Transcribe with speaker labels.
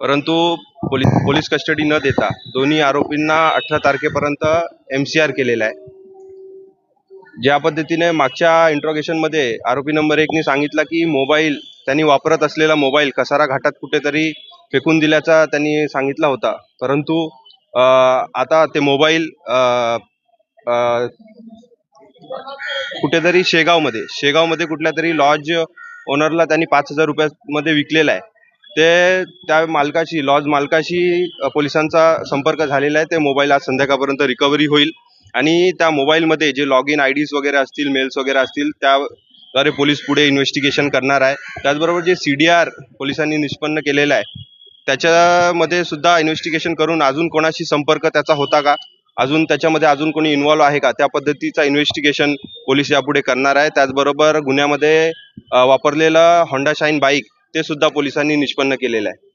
Speaker 1: परंतु police police custody न देता दोन्ही आरोपींना अठरा तारखेपर्यंत एम सी आर केलेला आहे. ज्या पद्धतीने मागच्या इंट्रोगेशनमध्ये आरोपी नंबर एकने सांगितलं की मोबाईल त्यांनी वापरत असलेला मोबाईल कसारा घाटात कुठेतरी फेकून दिल्याचा त्यांनी सांगितला होता. परंतु आता ते मोबाईल कुठेतरी शेगावमध्ये शेगावमध्ये कुठल्या तरी लॉज ओनरला त्यांनी पाच हजार रुपयामध्ये विकलेला आहे. ते त्या मालकाशी लॉज मालकाशी पोलिसांचा संपर्क झालेला आहे. ते मोबाईल आज संध्याकाळपर्यंत रिकव्हरी होईल. आणि त्या मोबाईलमध्ये जे लॉग इन आय डीज वगैरे असतील मेल्स वगैरे असतील त्याद्वारे पोलीस पुढे इन्व्हेस्टिगेशन करणार आहे. त्याचबरोबर जे सी डी आर पोलिसांनी निष्पन्न केलेलं आहे त्याच्यामध्ये सुद्धा इन्व्हेस्टिगेशन करून अजून कोणाशी संपर्क त्याचा होता का? अजून त्याच्यामध्ये अजून कोणी इन्व्हॉल्व आहे का? त्या पद्धतीचा इन्व्हेस्टिगेशन पोलीस यापुढे करणार आहे. त्याचबरोबर गुन्ह्यामध्ये वापरलेलं होंडा शाईन बाईक ते सुद्धा पोलिसांनी निष्पन्न केलेलं आहे.